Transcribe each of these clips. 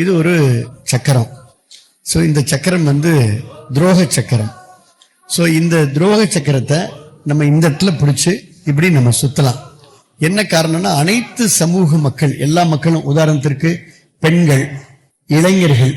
இது ஒரு சக்கரம். ஸோ இந்த சக்கரம் வந்து துரோக சக்கரம். ஸோ இந்த துரோக சக்கரத்தை நம்ம இந்த இடத்துல பிடிச்சி இப்படி நம்ம சுற்றலாம் என்ன காரணம்னா அனைத்து சமூக மக்கள் எல்லா மக்களும் உதாரணத்திற்கு பெண்கள் இளைஞர்கள்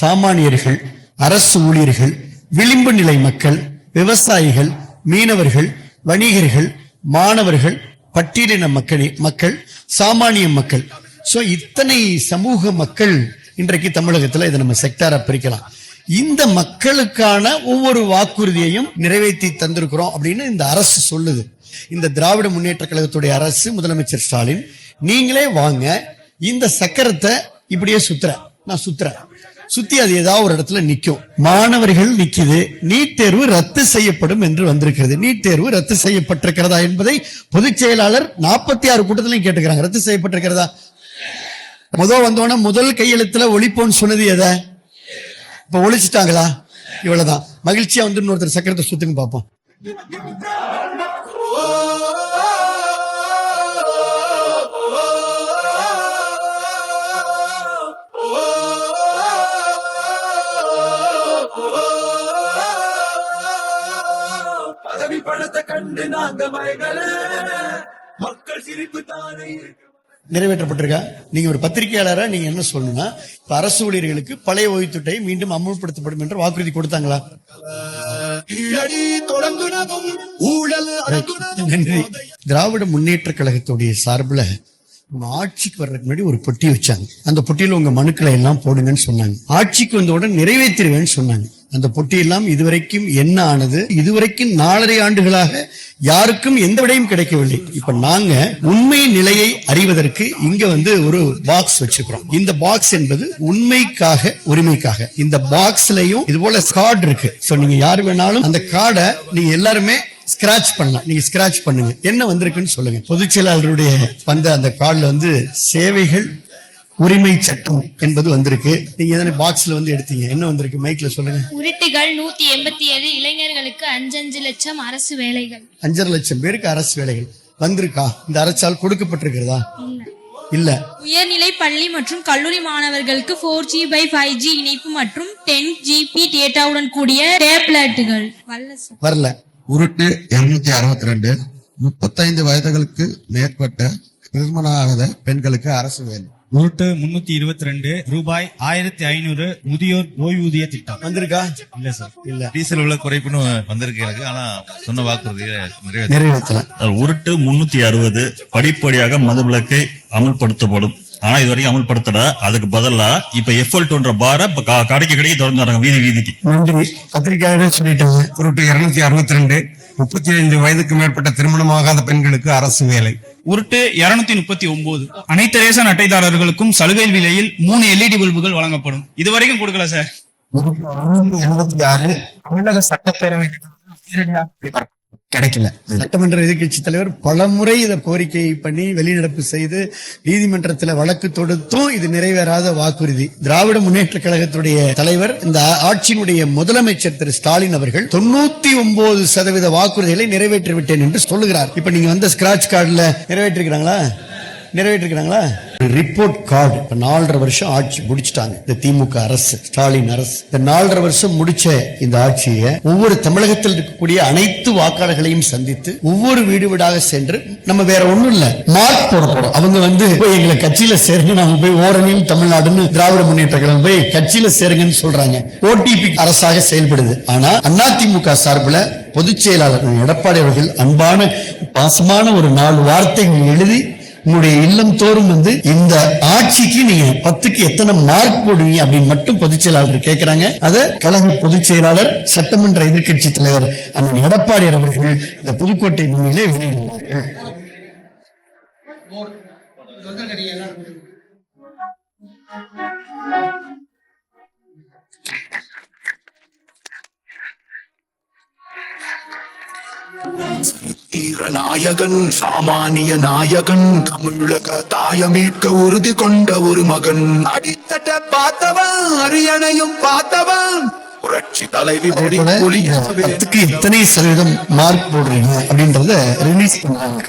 சாமானியர்கள் அரசு ஊழியர்கள் விளிம்பு நிலை மக்கள் விவசாயிகள் மீனவர்கள் வணிகர்கள் மாணவர்கள் பட்டியலின மக்கள் மக்கள் சாமானிய மக்கள். ஸோ இத்தனை சமூக மக்கள் இன்றைக்கு தமிழகத்தில் இதை நம்ம செக்டாரா பிரிக்கலாம். இந்த மக்களுக்கான ஒவ்வொரு வாக்குறுதியையும் நிறைவேற்றி தந்திருக்கிறோம் அப்படின்னு இந்த அரசு சொல்லுது. இந்த திராவிட முன்னேற்ற கழகத்துடைய அரசு முதலமைச்சர் ஸ்டாலின் நீங்களே வாங்க இந்த சக்கரத்தை இப்படியே சுத்துற. நான் சுத்துறேன். சுத்தி அது ஏதாவது ஒரு இடத்துல நிற்கும் மாணவர்கள் நிற்கிது நீட் தேர்வு ரத்து செய்யப்படும் என்று வந்திருக்கிறது. நீட் தேர்வு ரத்து செய்யப்பட்டிருக்கிறதா என்பதை பொதுச் செயலாளர் நாற்பத்தி ஆறு கூட்டத்திலையும் கேட்டுக்கிறாங்க. ரத்து செய்யப்பட்டிருக்கிறதா? முதல் வந்தோடனே முதல் கையெழுத்துல ஒழிப்போன்னு சொன்னது எதை? இப்ப ஒழிச்சிட்டாங்களா? இவ்வளவுதான். மகிழ்ச்சியா வந்து இன்னொருத்தர் சக்கரத்தை சுத்துங்க பார்ப்போம் கண்டு நாங்க மயங்கல மக்கள் சிரிப்பு தானே இருக்கு. நிறைவேற்றப்பட்டிருக்கா? நீங்க ஒரு பத்திரிகையாளரா நீங்க என்ன சொல்லணும்னா இப்ப அரசு ஊழியர்களுக்கு பழைய ஓய்வுத்திட்டை மீண்டும் அமுல்படுத்தப்படும் என்று வாக்குறுதி கொடுத்தாங்களா? நன்றி. திராவிட முன்னேற்ற கழகத்துடைய சார்புல ஆட்சிக்கு வர்றதுக்கு முன்னாடி ஒரு பொட்டி வச்சாங்க. அந்த பொட்டியில உங்க மனுக்களை எல்லாம் போடுங்கன்னு சொன்னாங்க. ஆட்சிக்கு வந்தவுடன் நிறைவேற்றிடுவேன்னு சொன்னாங்க. அந்த பொட்டியெல்லாம் இதுவரைக்கும் என்ன ஆனது? இதுவரைக்கும் நாலரை ஆண்டுகளாக யாருக்கும் எந்த விடையும் கிடைக்கவில்லை. இப்ப நாங்க உண்மை நிலையை அறிவதற்கு இங்க வந்து ஒரு பாக்ஸ் வச்சுக்கிறோம். இந்த பாக்ஸ் என்பது உண்மைக்காக உரிமைக்காக. இந்த பாக்ஸ்லயும் இது போல கார்டு இருக்கு. சோ நீங்க யார் வேணாலும் அந்த கார்டை நீங்க எல்லாருமே ஸ்கிராச் பண்ணலாம். நீங்க ஸ்கிராச் பண்ணுங்க. என்ன வந்திருக்குன்னு சொல்லுங்க. பொதுச் செயலாளருடைய வந்த அந்த கார்டில் வந்து சேவைகள் உரிமை சட்டம் என்பது வந்திருக்கு. நீங்க எதனா பாக்ஸ்ல வந்து எடுத்தீங்க. என்ன வந்திருக்கு? மைக்ல சொல்லுங்க. உருட்டுகள் நூத்தி எண்பத்தி ஏழு இளைஞர்களுக்கு அஞ்சஞ்சு லட்சம் அரசு வேலைகள். அஞ்சரை லட்சம் பேருக்கு அரசு வேலைகள். வந்திருக்கா? இந்த அரசால் கொடுக்கப்பட்டிருக்கிறதா? இல்ல. இல்ல. உயர்நிலை பள்ளி மற்றும் கல்லூரி மாணவர்களுக்கு four G by five G இணைப்பு மற்றும் டென் ஜிபி டேட்டாவுடன் கூடிய டேப்லெட்டுகள் வரல உருட்டு இருநூத்தி அறுபத்தி ரெண்டு முப்பத்தைந்து வயதுகளுக்கு மேற்பட்ட திருமணம் ஆகாத பெண்களுக்கு அரசு வேலை. உருட்டு முன்னூத்தி இருபத்தி ரெண்டு ரூபாய் ஆயிரத்தி ஐநூறு முதியோர் ஓய்வூதிய திட்டம். வந்திருக்கா? இல்ல சார். இல்ல. டீசல் உள்ள குறைப்புன்னு வந்திருக்கு எனக்கு. ஆனா சொன்ன வாக்குறுதியை நிறைவேற்ற நிறைவேற்றல உருட்டு முன்னூத்தி அறுபது படிப்படியாக மதுவிலக்கை அமல்படுத்தப்படும். ஆனா இது வரைக்கும் அமல்படுத்தல. அதுக்கு பதிலா இப்ப எஃப்எல் டோன்ற பார கடைக்கு கடைக்கு திறந்து வராங்க வீதி வீதிக்கு. நன்றி. பத்திரிகையாளரே சொல்லிட்டாங்க. உருட்டு இருநூத்தி அறுபத்தி ரெண்டு முப்பத்தி ஐந்து வயதுக்கு மேற்பட்ட திருமணமாகாத பெண்களுக்கு அரசு வேலை. உருட்டு இருநூத்தி முப்பத்தி ஒன்பது அனைத்து ரேசன் அட்டைதாரர்களுக்கும் சலுகை விலையில் மூணு எல்இடி பல்புகள் வழங்கப்படும். இதுவரைக்கும் கொடுக்கல சார் எழுபத்தி ஆறு தமிழக சட்டப்பேரவை கிடைக்கல. சட்டமன்ற எதிர்க்கட்சி தலைவர் பலமுறை இதை கோரிக்கை பண்ணி வெளிநடப்பு செய்து நீதிமன்றத்துல வழக்கு தொடுத்தும் இது நிறைவேறாத வாக்குறுதி. திராவிட முன்னேற்ற கழகத்துடைய தலைவர் இந்த ஆட்சியினுடைய முதலமைச்சர் திரு ஸ்டாலின் அவர்கள் தொண்ணூத்தி ஒன்பது சதவீத வாக்குறுதிகளை நிறைவேற்றி விட்டேன் என்று சொல்லுகிறார். இப்ப நீங்க வந்த ஸ்கிராச் கார்டுல நிறைவேற்றிருக்கிறாங்களா? நிறைவேற்றிருக்கிறாங்களா? ரிப்போர்ட் கார்டு இப்ப நாலரை வருஷம் ஆட்சி முடிச்சிட்டாங்க. இந்த திமுக அரசு ஸ்டாலின் அரசு. இந்த நாலரை வருஷம் முடிச்ச இந்த ஆட்சியை ஒவ்வொரு தமிழகத்தில் இருக்கக்கூடிய அனைத்து வாக்காளர்களையும் சந்தித்து ஒவ்வொரு வீடு வீடாக சென்று நம்ம வேற ஒண்ணும் இல்ல மார்க் போட போறோம். அவங்க வந்து போய் எங்களை கட்சியில சேருங்க நாம போய் ஓரணியும் தமிழ்நாடுன்னு திராவிட முன்னேற்ற கழகம் போய் கட்சியில சேருங்கன்னு சொல்றாங்க. ஓடிபி அரசாக செயல்படுது. ஆனா அதிமுக சார்பில் பொதுச் செயலாளர் எடப்பாடி அவர்கள் அன்பான பாசமான ஒரு நாலு வார்த்தைகள் எழுதி உங்களுடைய இல்லம் தோறும் வந்து இந்த ஆட்சிக்கு நீங்க பத்துக்கு எத்தனை மார்க் போடுவீங்க அப்படின்னு மட்டும் பொதுச் செயலாளர் கேட்கிறாங்க அதை கழக பொதுச் செயலாளர் சட்டமன்ற எதிர்க்கட்சி தலைவர் அண்ணன் எடப்பாடி அவர்கள் இந்த புதுக்கோட்டை நூலிலே வெளியிடுவார்கள் நாயகன் சாமானிய நாயகன் தமிழக தாயமீட்க உறுதி கொண்ட ஒரு மகன். அடித்தட்ட பார்த்தவன் அரியணையும் பார்த்தவன். புரட்சி தலைவி எத்தனை சதவீதம் மார்க் போடுறீங்க அப்படின்றத ரிலீஸ் பண்ணாங்க.